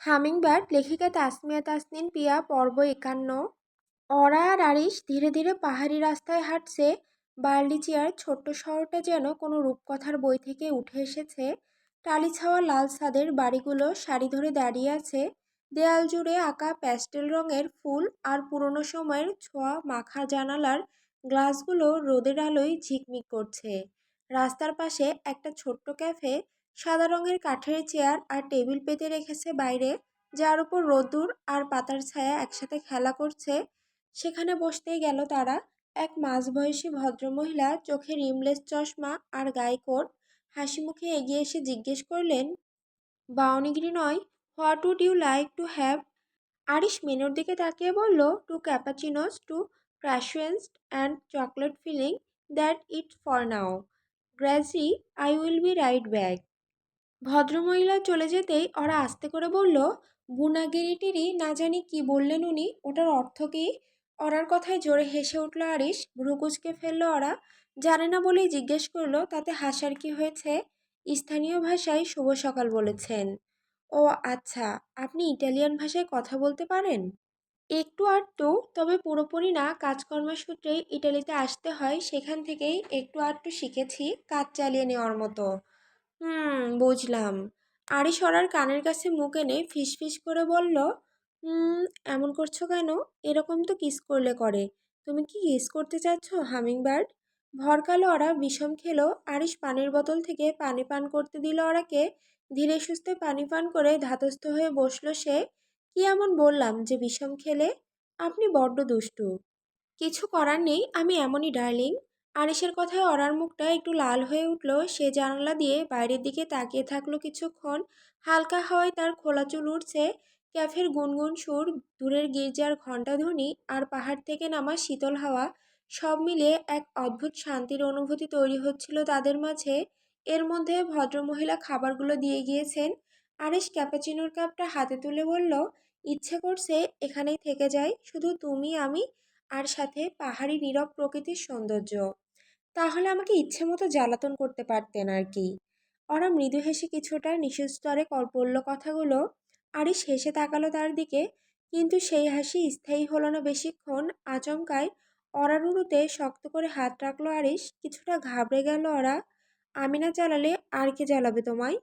Hummingbird লেখিকা তাসমিয়া তাসনিন পিয়া পর্ব একান্ন। অরা আর আরিশ ধীরে ধীরে পাহাড়ি রাস্তায় হাঁটছে। বার্লিচিয়ার ছোট্ট শহরটা যেন কোনো রূপকথার বই থেকে উঠে এসেছে। টালি ছাওয়া লাল ছাদের বাড়িগুলো সারি ধরে দাঁড়িয়ে আছে। দেয়াল জুড়ে আঁকা প্যাস্টেল রঙের ফুল আর পুরনো সময়ের ছোঁয়া মাখা জানালার গ্লাসগুলো রোদের আলোয় ঝিকমিক করছে। রাস্তার পাশে একটা ছোট্ট ক্যাফে সাদা রঙের কাঠের চেয়ার আর টেবিল পেতে রেখেছে বাইরে, যার উপর রোদ্দুর আর পাতার ছায়া একসাথে খেলা করছে। সেখানে বসতেই গেল তারা। এক মাঝবয়সী ভদ্রমহিলা চোখে রিমলেস চশমা আর গায়ে কোট। হাসি মুখে এগিয়ে এসে জিজ্ঞেস করলেন, বাউনিগিরি নয়, what would you like to have? Arish মেনুর দিকে তাকিয়ে বলল, two cappuccinos, two croissants and chocolate filling that it for now. গ্র্যাজি, I will be right back. ভদ্রমহিলা চলে যেতেই ওরা আস্তে করে বলল বুনাগিরিটিরি না জানি কি বললেন উনি, ওটার অর্থ কি? অরার কথায় জোরে হেসে উঠল আরিশ, ভ্রুকুচকে ফেলল ওরা, জানে না বলেই জিজ্ঞেস করল, তাতে হাসার কি হয়েছে? স্থানীয় ভাষায় শুভ সকাল বলেছেন। ও আচ্ছা আপনি ইটালিয়ান ভাষায় কথা বলতে পারেন? একটু আধটু, তবে পুরোপুরি না কাজকর্মের সূত্রে ইটালিতে আসতে হয়, সেখান থেকেই একটু আধটু শিখেছি, কাজ চালিয়ে নেওয়ার মতো। হুম, বুঝলাম। আড়ি সরার কানের কাছে মুখ এনে ফিসফিস করে বলল, হুম, এমন করছ কেন? এরকম তো কিস করলে করে। তুমি কি কিস করতে চাচ্ছ, হামিংবার্ড? ভরকালো ওরা বিষম খেলো আরিশ পানির বোতল থেকে পানি পান করতে দিল ওরাকে ধীরে সুস্থে পানি পান করে ধাতস্থ হয়ে বসল সে। কি এমন বললাম যে বিষম খেলে? আপনি বড্ড দুষ্টু। কিছু করার নেই, আমি এমনই ডার্লিং। আরিসের কথায় অরার মুখটা একটু লাল হয়ে উঠল। সে জানালা দিয়ে বাইরের দিকে তাকিয়ে থাকল কিছুক্ষণ। হালকা হাওয়ায় তার খোলা চুল উঠছে ক্যাফের গুনগুন সুর, দূরের গির্জার ঘণ্টাধ্বনি আর পাহাড় থেকে নামা শীতল হাওয়া সব মিলিয়ে এক অদ্ভুত শান্তির অনুভূতি তৈরি হচ্ছিল তাদের মাঝে। এর মধ্যে ভদ্রমহিলা খাবারগুলো দিয়ে গিয়েছেন। আরিস ক্যাপাচিনোর কাপটা হাতে তুলে বলল, ইচ্ছে করছে এখানেই থেকে যাই। শুধু তুমি, আমি আর সাথে পাহাড়ি নীরব প্রকৃতির সৌন্দর্য। তাহলে আমাকে ইচ্ছে মতো জ্বালাতন করতে পারতেন আর কি। ওরা মৃদু হেসে কিছুটা নিঃস্তরে বলল কথাগুলো আরিস হেসে তাকালো তার দিকে, কিন্তু সেই হাসি স্থায়ী হলো না বেশিক্ষণ আচমকায় অরারুরুতে শক্ত করে হাত রাখল আরিস কিছুটা ঘাবড়ে গেল ওরা, আমি না জ্বালালে আর কে জ্বালাবে তোমায়?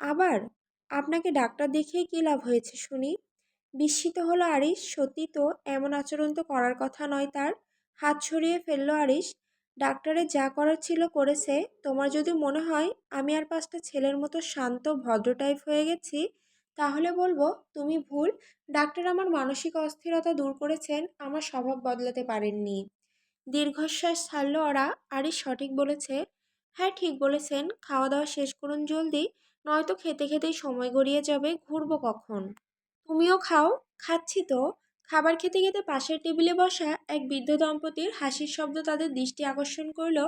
আবার, আপনাকে ডাক্তার দেখিয়ে কী লাভ হয়েছে শুনি? বিস্মিত হলো আরিশ, সত্যি তো এমন আচরণ তো করার কথা নয় তার। হাত সরিয়ে ফেলল আরিশ, ডাক্তারের যা করার ছিল করেছে। তোমার যদি মনে হয় আমি আর পাঁচটা ছেলের মতো শান্ত, ভদ্র টাইপ হয়ে গেছি, তাহলে বলব তুমি ভুল। ডাক্তার আমার মানসিক অস্থিরতা দূর করেছেন, আমার স্বভাব বদলাতে পারেননি। দীর্ঘশ্বাস ছাড়ল ওরা, আরিশ সঠিক বলেছে। হ্যাঁ ঠিক বলেছেন, খাওয়া দাওয়া শেষ করুন জলদি, নয়তো খেতে খেতেই সময় গড়িয়ে যাবে, ঘুরবো কখন? তুমিও খাও। খাচ্ছি তো। খাবার খেতে খেতে পাশের টেবিলে বসা এক বৃদ্ধ দম্পতির হাসির শব্দ তাদের দৃষ্টি আকর্ষণ করল।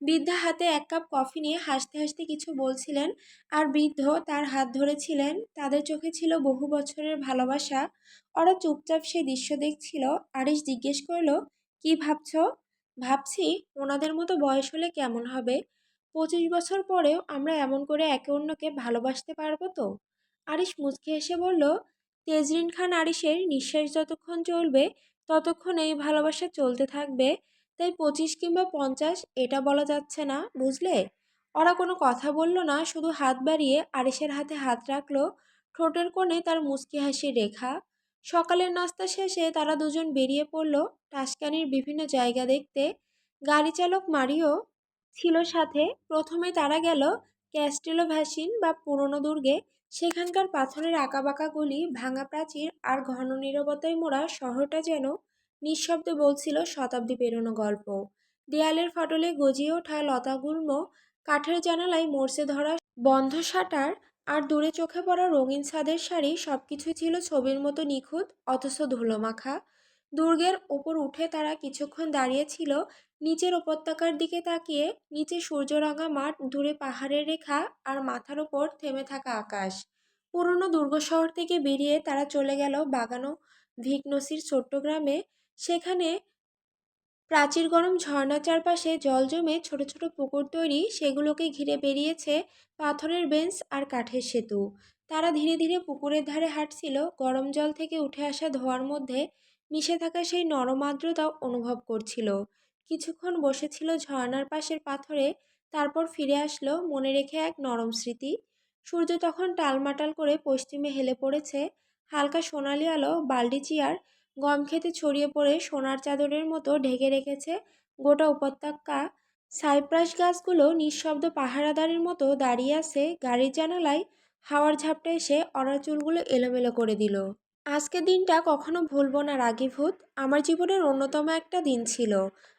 বৃদ্ধা হাতে এক কাপ কফি নিয়ে হাসতে হাসতে কিছু বলছিলেন আর বৃদ্ধ তার হাত ধরেছিলেন। তাদের চোখে ছিল বহু বছরের ভালোবাসা। ওরা চুপচাপ সেই দৃশ্য দেখছিল। আরিশ জিজ্ঞেস করল, কি ভাবছ? ভাবছি ওনাদের মতো বয়স হলে কেমন হবে? পঁচিশ বছর পরেও আমরা এমন করে একে অন্যকে ভালোবাসতে পারব তো? আরিশ মুচকে এসে বলল তেজরিন খান আরিসের নিঃশ্বাস যতক্ষণ চলবে, ততক্ষণ এই ভালোবাসা চলতে থাকবে। তাই পঁচিশ কিংবা পঞ্চাশ এটা বলা যাচ্ছে না, বুঝলে? ওরা কোনো কথা বলল না, শুধু হাত বাড়িয়ে আরিসের হাতে হাত রাখল। ঠোঁটের কোণে তার মুচকি হাসির রেখা। সকালের নাস্তা শেষে তারা দুজন বেরিয়ে পড়ল টাসকানির বিভিন্ন জায়গা দেখতে। গাড়ি চালক মারিও ছিল সাথে। প্রথমে তারা গেল ক্যাস্টেলো ভ্যাসিন বা পুরনো দুর্গে। সেখানকার পাথরের আঁকাবাঁকা গুলি ভাঙা প্রাচীর আর ঘন নিরবতায় মোড়া শহরটা যেন নিঃশব্দে বলছিল শতাব্দী পেরোনো গল্প। দেয়ালের ফাটলে গজিয়ে ওঠা লতাগুল্ম, কাঠের জানালায় মোর্চে ধরা বন্ধ শাটার আর দূরে চোখে পড়া রঙিন ছাদের শাড়ি সব কিছুই ছিল ছবির মতো নিখুঁত, অথচ ধুলোমাখা। দুর্গের ওপর উঠে তারা কিছুক্ষণ দাঁড়িয়েছিল নিচের উপত্যকার দিকে তাকিয়ে নিচে সূর্যরঙা মাঠ, দূরে পাহাড়ের রেখা আর মাথার ওপর থেমে থাকা আকাশ। পুরনো দুর্গ শহর থেকে বেরিয়ে তারা চলে গেল বাগানো ভিকনসির ছোট্ট গ্রামে। সেখানে প্রাচীর গরম ঝর্ণার চারপাশে জল জমে ছোট ছোট পুকুর তৈরি, সেগুলোকে ঘিরে বেরিয়েছে পাথরের বেঞ্চ আর কাঠের সেতু। তারা ধীরে ধীরে পুকুরের ধারে হাঁটছিল। গরম জল থেকে উঠে আসা ধোঁয়ার মধ্যে মিশে থাকা সেই নরম আর্দ্রতা অনুভব করছিল। কিছুক্ষণ বসেছিল ঝর্ণার পাশের পাথরে, তারপর ফিরে আসলো মনে রেখে এক নরম স্মৃতি। সূর্য তখন টালমাটাল করে পশ্চিমে হেলে পড়েছে, হালকা সোনালি আলো বালডি চিয়ার, গম খেতে ছড়িয়ে পড়ে সোনার চাদরের মতো ঢেকে রেখেছে গোটা উপত্যকা। সাইপ্রাস গাছগুলো নিঃশব্দ পাহারাদারের মতো দাঁড়িয়ে আছে গাড়ির জানালায়, হাওয়ার ঝাপটা এসে অরা চুলগুলো এলোমেলো করে দিল। আজকের দিনটা কখনো ভুলবো না রাগীভূত আমার জীবনের অন্যতম একটা দিন ছিল।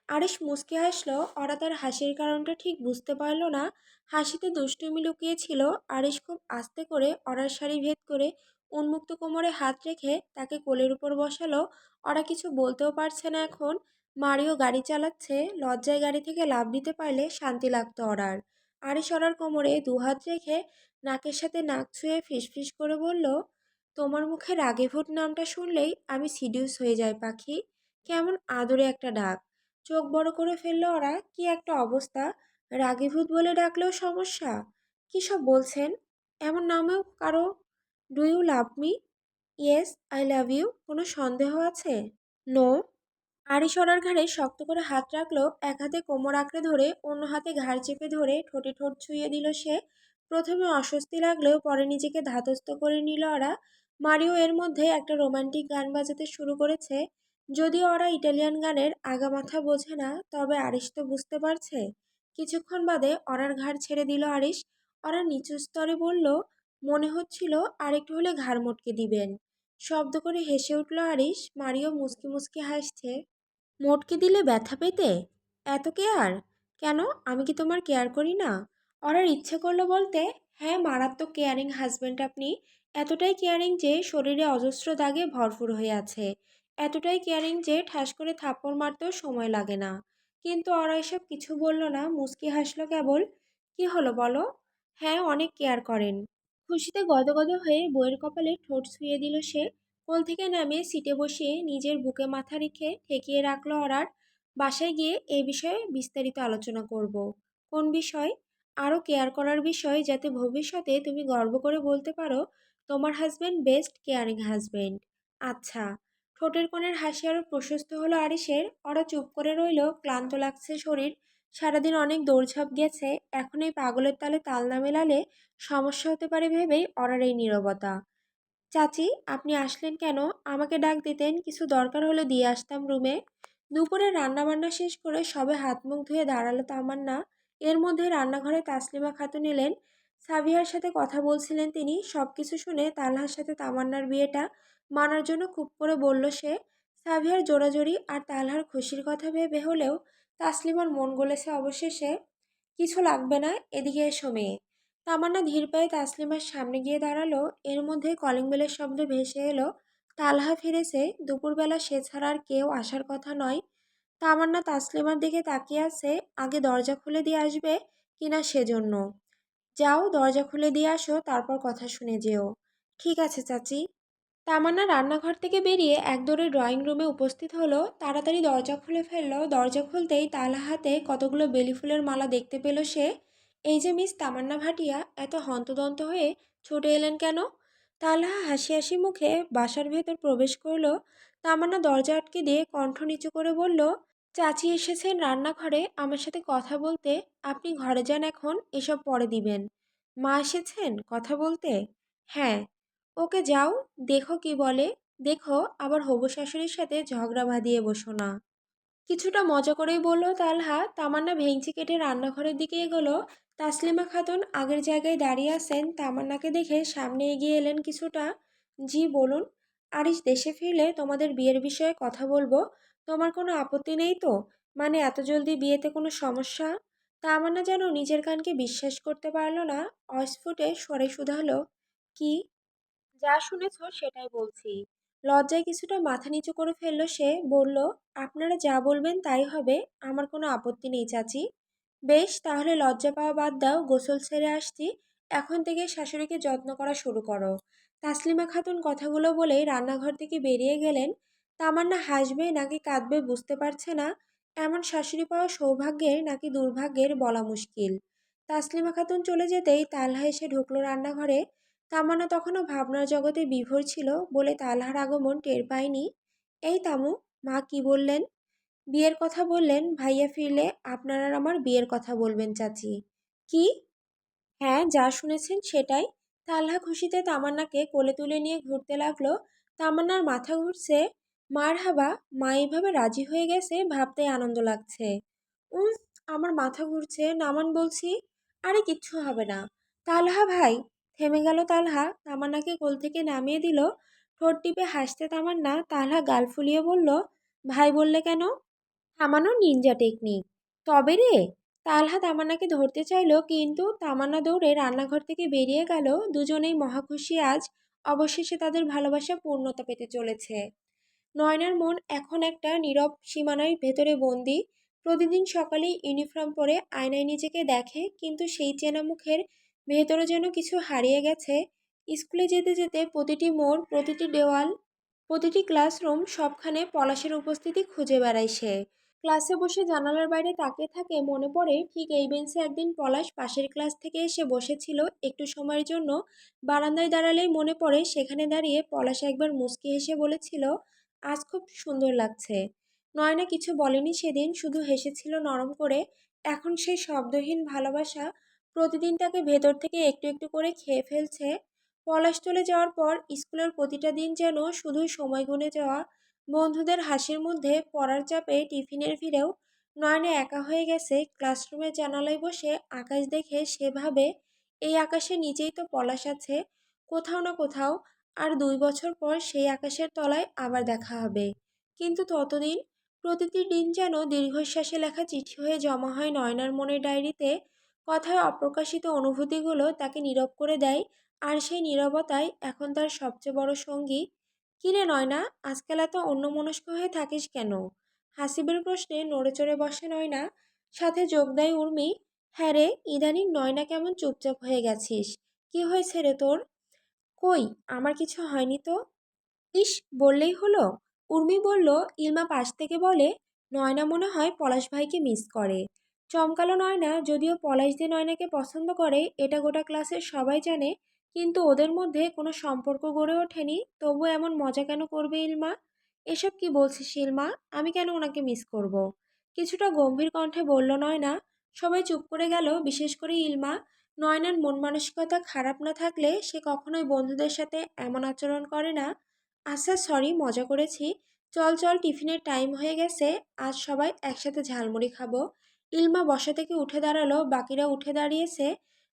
আরিস মুচকি হাসলো অরা তার হাসির কারণটা ঠিক বুঝতে পারল না। হাসিতে দুষ্টুমি লুকিয়েছিল। আরিস খুব আস্তে করে অরার শাড়ি ভেদ করে উন্মুক্ত কোমরে হাত রেখে তাকে কোলের উপর বসালো। ওরা কিছু বলতেও পারছে না এখন। মারিও গাড়ি চালাচ্ছে। লজ্জায় গাড়ি থেকে লাভ দিতে পারলে শান্তি লাগতো অরার আরিস অরার কোমরে দুহাত রেখে নাকের সাথে নাক ছুঁয়ে ফিসফিস করে বলল তোমার মুখে রাগেভূত নামটা শুনলেই আমি সিডিউস হয়ে যাই, পাখি। কেমন আদরে একটা ডাক। চোখ বড় করে ফেলল ওরা, কি একটা অবস্থা। রাগীভূত বলে ডাকলেও সমস্যা। কী সব বলছেন? এমন নামেও কারও? Do you love me yes I love you কোনো সন্দেহ আছে? নো আড়ি সরার ঘাড়ে শক্ত করে হাত রাখল, এক হাতে কোমর আঁকড়ে ধরে অন্য হাতে ঘাড় চেপে ধরে ঠোঁটে ঠোঁট ছুঁয়ে দিল সে। প্রথমে অস্বস্তি লাগলেও পরে নিজেকে ধাতস্থ করে নিল ওরা। মারিও এর মধ্যে একটা রোমান্টিক গান বাজাতে শুরু করেছে। যদিও ওরা ইটালিয়ান গানের আগামাথা বোঝে না, তবে আরিশ তো বুঝতে পারছে। কিছুক্ষণ বাদে অরার ঘাড় ছেড়ে দিল আরিশ। ওরা নিচু স্তরে বলল, মনে হচ্ছিল আরেকটু হলে ঘাড় মটকে দিবেন। শব্দ করে হেসে উঠল আরিশ। মারিও মুসকি মুসকি হাসছে। মোটকে দিলে ব্যথা পেতে? এত কেয়ার? কেন? আমি কি তোমার কেয়ার করি না? অরার ইচ্ছে করল বলতে হ্যাঁ মারাত্মক কেয়ারিং হাজব্যান্ড আপনি। এতটাই কেয়ারিং যে শরীরে অজস্র দাগে ভরপুর হয়ে আছে। এতটাই কেয়ারিং যে ঠাস করে থাপ্পড় মারতেও সময় লাগে না। কিন্তু ওরা এসব কিছু বলল না, মুচকি হাসলো কেবল, কি হলো বলো? হ্যাঁ অনেক কেয়ার করেন। খুশিতে গদগদ হয়ে বইয়ের কপালে ঠোঁট ছুঁয়ে দিল সে। কোল থেকে নামিয়ে সিটে বসিয়ে নিজের বুকে মাথা রেখে ঠেকিয়ে রাখল অরার বাসায় গিয়ে এ বিষয়ে বিস্তারিত আলোচনা করব। কোন বিষয়? আরও কেয়ার করার বিষয় যাতে ভবিষ্যতে তুমি গর্ব করে বলতে পারো, তোমার হাজব্যান্ড বেস্ট কেয়ারিং হাজব্যান্ড আচ্ছা ঠোঁটের কোণের হাসি আরও প্রশস্ত হলো আরিসের ওরা চুপ করে রইল, ক্লান্ত লাগছে শরীর। সারাদিন অনেক দৌড়ঝাঁপ গেছে, এখন এই পাগলের তালে তাল না মেলালে সমস্যা হতে পারে ভেবেই অরার এই নীরবতা। চাচি, আপনি আসলেন কেন? আমাকে ডাক দিতেন, কিছু দরকার হলে দিয়ে আসতাম রুমে। দুপুরে রান্নাবান্না শেষ করে সবে হাত মুখ ধুয়ে দাঁড়াল তামান্না। এর মধ্যে রান্নাঘরে তাসলিমা খাতুন এলেন। সাবিয়ার সাথে কথা বলছিলেন তিনি। সব কিছু শুনে তালহার সাথে তামান্নার বিয়েটা মানার জন্য খুব করে বলল সে। সাবিয়ার জোরাজোরি আর তালহার খুশির কথা ভেবে হলেও তাসলিমার মন গলেছে অবশেষে কিছু লাগবে না, এদিকে এসো মেয়ে। তামান্না ধীর পায়ে তাসলিমার সামনে গিয়ে দাঁড়াল। এর মধ্যে কলিং বেলের শব্দ ভেসে এলো। তালহা ফিরেছে। দুপুরবেলা সে ছাড়া আর কেউ আসার কথা নয়। তামান্না তাসলিমার দিকে তাকিয়ে আছে, আগে দরজা খুলে দিয়ে আসবে কিনা সেজন্য। যাও, দরজা খুলে দিয়ে আসো, তারপর কথা শুনে যেও। ঠিক আছে চাচি। তামান্না রান্নাঘর থেকে বেরিয়ে একদৌড়ে ড্রয়িং রুমে উপস্থিত হলো। তাড়াতাড়ি দরজা খুলে ফেলল। দরজা খুলতেই তালা হাতে কতগুলো বেলি ফুলের মালা দেখতে পেল সে। এই যে মিস তামান্না ভাটিয়া, এত হন্তদন্ত হয়ে ছুটে এলেন কেন? তালহা হাসি হাসি মুখে বাসার ভেতর প্রবেশ করল। তামান্না দরজা আটকে দিয়ে কণ্ঠ নিচু করে বলল চাচি এসেছেন রান্নাঘরে, আমার সাথে কথা বলতে। আপনি ঘরে যান এখন, এসব পরে দিবেন। মা এসেছেন কথা বলতে? হ্যাঁ। ওকে যাও, দেখো কি বলে। দেখো, আবার হবু শাশুড়ির সাথে ঝগড়া বাঁধিয়ে বসো না। কিছুটা মজা করেই বলল তালহা, তামান্না ভেঙচি কেটে রান্নাঘরের দিকে এগোলো। তাসলিমা খাতুন আগের জায়গায় দাঁড়িয়ে আছেন, তামান্নাকে দেখে সামনে এগিয়ে এলেন কিছুটা। জি, বলুন। আরিস দেশে ফিরলে তোমাদের বিয়ের বিষয়ে কথা বলব। তোমার কোনো আপত্তি নেই তো? মানে এত জলদি বিয়েতে কোনো সমস্যা? তামান্না যেন নিজের কানকে বিশ্বাস করতে পারল না। অস্ফুটে স্বরে শুধালো কি? যা শুনেছ সেটাই বলছি। লজ্জায় কিছুটা মাথা নিচু করে ফেলল সে, বলল, আপনারা যা বলবেন তাই হবে, আমার কোনো আপত্তি নেই চাচি। বেশ, তাহলে লজ্জা পাওয়া বাদ দাও, গোসল ছেড়ে আসছি। এখন থেকে শাশুড়িকে যত্ন করা শুরু করো। তাসলিমা খাতুন কথাগুলো বলেই রান্নাঘর থেকে বেরিয়ে গেলেন। তামান্না হাসবে নাকি কাঁদবে বুঝতে পারছে না। এমন শাশুড়ি পাওয়া সৌভাগ্যের নাকি দুর্ভাগ্যের বলা মুশকিল। তাসলিমা খাতুন চলে যেতেই তালহা এসে ঢুকলো রান্নাঘরে। তামান্না তখনও ভাবনার জগতে বিভোর ছিল বলে তালহার আগমন টের পায়নি। এই তামু, মা কি বললেন? বিয়ের কথা বললেন, ভাইয়া ফিরলে আপনার আমার বিয়ের কথা বলবেন, চাচি। কি? হ্যাঁ যা শুনেছেন সেটাই। তালহা খুশিতে তামান্নাকে কোলে তুলে নিয়ে ঘুরতে লাগল। তামান্নার মাথা ঘুরছে মার হাবা মা এইভাবে রাজি হয়ে গেছে ভাবতে আনন্দ লাগছে। উম, আমার মাথা ঘুরছে। নামান বলছি, আরে, কিচ্ছু হবে না। তালহা ভাই, থেমে গেল তালহা। তামান্নাকে কোল থেকে নামিয়ে দিল। ঠোঁট টিপে হাসতে তামান্না তালহা গাল ফুলিয়ে বলল, ভাই বললে কেন? থামানো নিনজা টেকনিক তবে রে? তালহা তামান্নাকে ধরতে চাইল, কিন্তু তামান্না দৌড়ে রান্নাঘর থেকে বেরিয়ে গেল। দুজনেই মহাখুশি আজ। অবশেষে তাদের ভালোবাসা পূর্ণতা পেতে চলেছে। নয়নার মন এখন একটা নীরব সীমানার ভেতরে বন্দি। প্রতিদিন সকালেই ইউনিফর্ম পরে আয়নায় নিজেকে দেখে, কিন্তু সেই চেনা মুখের ভেতরে যেন কিছু হারিয়ে গেছে। স্কুলে যেতে যেতে প্রতিটি মোড়, প্রতিটি দেওয়াল, প্রতিটি ক্লাসরুম সবখানে পলাশের উপস্থিতি খুঁজে বেড়ায় সে। ক্লাসে বসে জানালার বাইরে তাকিয়ে থাকে মনে পড়ে, ঠিক এই বেঞ্চে একদিন পলাশ পাশের ক্লাস থেকে এসে বসেছিল একটু সময়ের জন্য। বারান্দায় দাঁড়ালেই মনে পড়ে, সেখানে দাঁড়িয়ে পলাশ একবার মুচকি হেসে বলেছিল আজ খুব সুন্দর লাগছে। নয়না কিছু বলেনি সেদিন, শুধু হেসেছিল নরম করে। এখন সেই শব্দহীন ভালোবাসা প্রতিদিন তাকে ভেতর থেকে একটু একটু করে খেয়ে ফেলছে। পলাশ চলে যাওয়ার পর স্কুলের প্রতিটা দিন যেন শুধু সময় গুনে যাওয়া। বন্ধুদের হাসির মধ্যে পড়ার চাপে টিফিনের ভিড়েও নয়না একা হয়ে গেছে। ক্লাসরুমের জানালায় বসে আকাশ দেখে সেভাবে, এই আকাশে নিচেই তো পলাশ আছে, কোথাও না কোথাও আর দুই বছর পর সেই আকাশের তলায় আবার দেখা হবে। কিন্তু ততদিন প্রতিটি দিন যেন দীর্ঘশ্বাসে লেখা চিঠি হয়ে জমা হয় নয়নার মনের ডায়েরিতে। কথায় অপ্রকাশিত অনুভূতিগুলো তাকে নীরব করে দেয় আর সেই নীরবতাই এখন তার সবচেয়ে বড় সঙ্গী কিরে নয়না, আজকাল এত অন্যমনস্ক হয়ে থাকিস কেন? হাসিবের প্রশ্নে নড়ে চড়ে বসে নয়না, সাথে যোগ দেয় উর্মি হ্যাঁ রে, ইদানিং নয়না কেমন চুপচাপ হয়ে গেছিস? কি হয়েছে রে তোর? কই, আমার কিছু হয়নি তো? ইস, বললেই হলো। উর্মি বলল, ইলমা পাশ থেকে বলে, নয়না মনে হয় পলাশ ভাইকে মিস করে। চমকালো নয়না, যদিও পলাশ দিয়ে নয়নাকে পছন্দ করে, এটা গোটা ক্লাসের সবাই জানে, কিন্তু ওদের মধ্যে কোনো সম্পর্ক গড়ে ওঠেনি। তবু এমন মজা কেন করবে ইলমা? এসব কি বলছিস ইলমা? আমি কেন ওনাকে মিস করব। কিছুটা গম্ভীর কণ্ঠে বলল, নয়না, সবাই চুপ করে গেল, বিশেষ করে ইলমা। নয়নার মন মানসিকতা খারাপ না থাকলে সে কখনোই বন্ধুদের সাথে এমন আচরণ করে না। আচ্ছা সরি মজা করেছি। চল চল, টিফিনের টাইম হয়ে গেছে। আজ সবাই একসাথে ঝালমুড়ি খাব। ইলমা বসা থেকে উঠে দাঁড়াল, বাকিরা উঠে দাঁড়িয়েছে।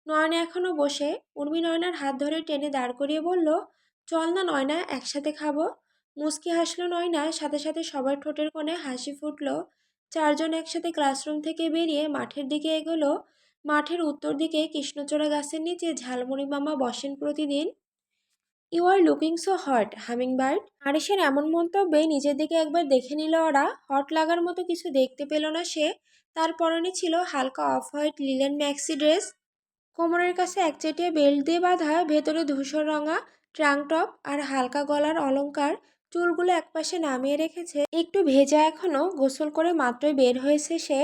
নয়না এখনও বসে। উর্মি নয়নার হাত ধরে টেনে দাঁড় করিয়ে বলল, চল না নয়না, একসাথে খাব। মুস্কি হাসলো নয়না, সাথে সাথে সবার ঠোঁটের কোণে হাসি ফুটলো। চারজন একসাথে ক্লাসরুম থেকে বেরিয়ে মাঠের দিকে এগোলো। মাঠের উত্তর দিকে কৃষ্ণচূড়া গাছের নিচে ঝালমুড়ি মামা বসেন প্রতিদিন। You are looking so hot, hummingbird. আরিসের এমন মন্তব্যে নিজের দিকে একবার দেখে নিল ওরা। হট লাগার মতো কিছু দেখতে পেল না সে। তার পরনে ছিল হালকা off white linen maxi dress. কোমরের কাছে একচেটিয়া বেল্ট দিয়ে বাঁধা, ভেতরে ধূসর রঙা, ট্রাঙ্ক টপ আর হালকা গলার অলঙ্কার চুলগুলো একপাশে নামিয়ে রেখেছে। একটু ভেজা এখনও, গোসল করে মাত্রই বের হয়েছে সে।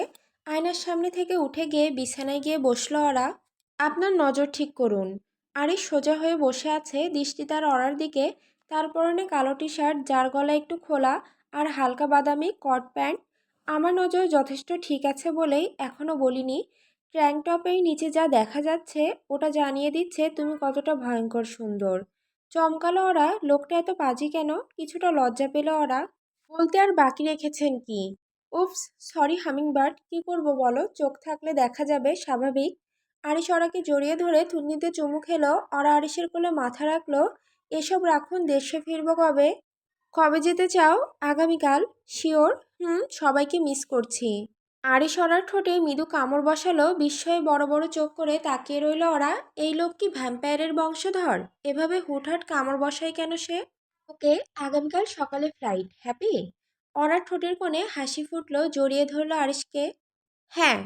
আয়নার সামনে থেকে উঠে গিয়ে বিছানায় গিয়ে বসল ওরা। আপনার নজর ঠিক করুন। আরিস সোজা হয়ে বসে আছে, দৃষ্টি তার অরার দিকে। তার পরনে কালো টি শার্ট যার গলা একটু খোলা আর হালকা বাদামি কট প্যান্ট। আমার নজর যথেষ্ট ঠিক আছে বলেই এখনও বলিনি। ট্র্যাঙ্ক নিচে যা দেখা যাচ্ছে, ওটা জানিয়ে দিচ্ছে তুমি কতটা ভয়ঙ্কর সুন্দর। চমকালো ওরা, লোকটা এত পাজি কেন? কিছুটা লজ্জা পেল ওরা। বলতে আর বাকি রেখেছেন কি? উফস, সরি হামিংবার্ড, কি করব বলো? চোখ থাকলে দেখা যাবে, স্বাভাবিক। আরিশ ওরাকে জড়িয়ে ধরে থুতনিতে চুমু খেলো। ওরা আরিসের কোলে মাথা রাখল। এসব রাখুন, দেশে ফিরবো কবে? কবে যেতে চাও? আগামীকাল? শিওর? হুম, সবাইকে মিস করছি। আরিশ ওরার ঠোঁটে মৃদু কামড় বসালো। বিস্ময়ে বড় বড় চোখ করে তাকিয়ে রইল ওরা। এই লোক কি ভ্যাম্পায়ারের বংশধর? এভাবে হুটহাট কামড় বসায় কেন সে? ওকে, আগামীকাল সকালে ফ্লাইট। হ্যাপি? ওরার ঠোঁটের কোণে হাসি ফুটল জড়িয়ে ধরলো আরিশকে। হ্যাঁ